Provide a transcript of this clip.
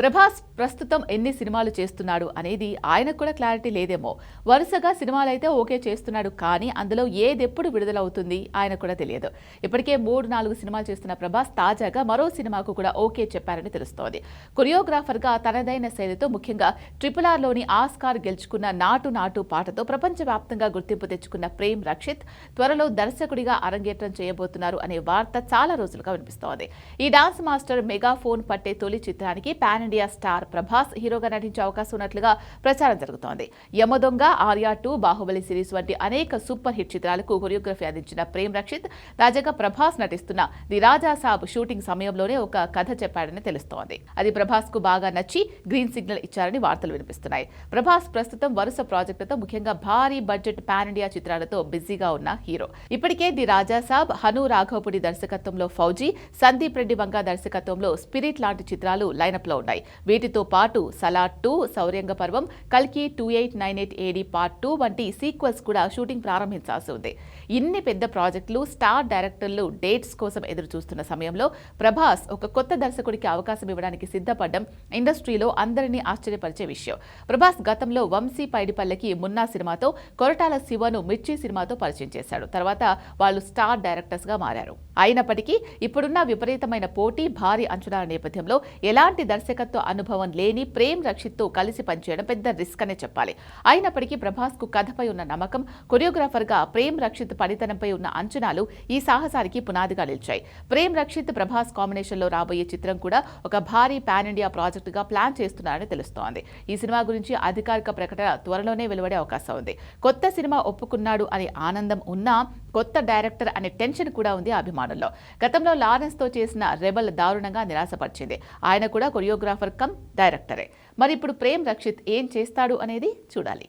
ప్రభాస్ ప్రస్తుతం ఎన్ని సినిమాలు చేస్తున్నాడు అనేది ఆయనకు కూడా క్లారిటీ లేదేమో. వరుసగా సినిమాలు అయితే ఓకే చేస్తున్నాడు కానీ అందులో ఏదెప్పుడు విడుదలవుతుంది ఆయన కూడా తెలియదు. ఇప్పటికే మూడు నాలుగు సినిమాలు చేస్తున్న ప్రభాస్ తాజాగా మరో సినిమాకు కూడా ఓకే చెప్పారని తెలుస్తోంది. కొరియోగ్రాఫర్గా తనదైన శైలితో ముఖ్యంగా ట్రిపుల్ ఆర్లోని ఆస్కార్ గెలుచుకున్న నాటు నాటు పాటతో ప్రపంచవ్యాప్తంగా గుర్తింపు తెచ్చుకున్న ప్రేమ్ రక్షిత్ త్వరలో దర్శకుడిగా అరంగేట్రం చేయబోతున్నారు అనే వార్త చాలా రోజులుగా వినిపిస్తోంది. ఈ డాన్స్ మాస్టర్ మెగా ఫోన్ పట్టే తొలి చిత్రానికి పాన్ ఇండియా స్టార్ ప్రభాస్ హీరోగా నటించే అవకాశం ఉన్నట్లుగా ప్రచారం జరుగుతోంది. యమదొంగ ఆర్యా టూ బాహుబలి సిరీస్ వంటి అనేక సూపర్ హిట్ చిత్రాలకు కొరియోగ్రఫీ అందించిన ప్రేమ్ రక్షిత్ తాజాగా ప్రభాస్ నటిస్తున్న ది రాజా సాబ్ షూటింగ్ సమయంలోనే ఒక కథ చెప్పాడని తెలుస్తోంది. అది ప్రభాస్కు బాగా నచ్చి గ్రీన్ సిగ్నల్ ఇచ్చారని వార్తలు వినిపిస్తున్నాయి. ప్రభాస్ ప్రస్తుతం వరుస ప్రాజెక్టులతో ముఖ్యంగా భారీ బడ్జెట్ పాన్ ఇండియా చిత్రాలతో బిజీగా ఉన్న హీరో. ఇప్పటికే ది రాజా సాబ్ హను రాఘవపుడి దర్శకత్వంలో ఫౌజీ సందీప్ రెడ్డి వంగ దర్శకత్వంలో స్పిరిట్ లాంటి చిత్రాలు లైనప్లో ఉన్నాయి వీటితో పాటు సలాడ్ టూ సౌర్యంగ పర్వం కల్కి two eight nine eight AD part two వంటి సీక్వెల్స్ కూడా షూటింగ్ ప్రారంభించాల్సి ఉంది. ఇన్ని పెద్ద ప్రాజెక్టులు స్టార్ డైరెక్టర్లు డేట్స్ కోసం ఎదురు చూస్తున్న సమయంలో ప్రభాస్ ఒక కొత్త దర్శకుడికి అవకాశం ఇవ్వడానికి సిద్ధపడడం ఇండస్ట్రీలో అందరినీ ఆశ్చర్యపరిచే విషయం. ప్రభాస్ గతంలో వంశీ పైడిపల్లెకి మున్నా సినిమాతో కొరటాల శివను మిర్చి సినిమాతో పరిచయం చేశాడు. తర్వాత వాళ్ళు స్టార్ డైరెక్టర్స్గా మారారు. అయినప్పటికీ ఇప్పుడున్న విపరీతమైన పోటీ భారీ అంచనాల నేపథ్యంలో ఎలాంటి దర్శకత్వ అనుభవం లేని ప్రేమ్ రక్షిత్తో కలిసి పనిచేయడం పెద్ద రిస్క్ అనే చెప్పాలి. అయినప్పటికీ ప్రభాస్కు కథపై ఉన్న నమ్మకం కొరియోగ్రాఫర్గా ప్రేమ్ రక్షిత్ పనితనంపై ఉన్న అంచనాలు ఈ సాహసానికి పునాదిగా నిలిచాయి. ప్రేమ్ రక్షిత్ ప్రభాస్ కాంబినేషన్లో రాబోయే చిత్రం కూడా ఒక భారీ పాన్ ఇండియా ప్రాజెక్ట్గా ప్లాన్ చేస్తున్నారని తెలుస్తోంది. ఈ సినిమా గురించి అధికారిక ప్రకటన త్వరలోనే వెలువడే అవకాశం ఉంది. కొత్త సినిమా ఒప్పుకున్నాడు అనే ఆనందం ఉన్నా కొత్త డైరెక్టర్ అనే టెన్షన్ కూడా ఉంది అభిమానుల్లో. గతంలో లారెన్స్తో చేసిన రెబల్ దారుణంగా నిరాశపరిచింది. ఆయన కూడా కొరియోగ్రాఫర్ కమ్ డైరెక్టరే. మరి ఇప్పుడు ప్రేమ్ రక్షిత్ ఏం చేస్తాడు అనేది చూడాలి.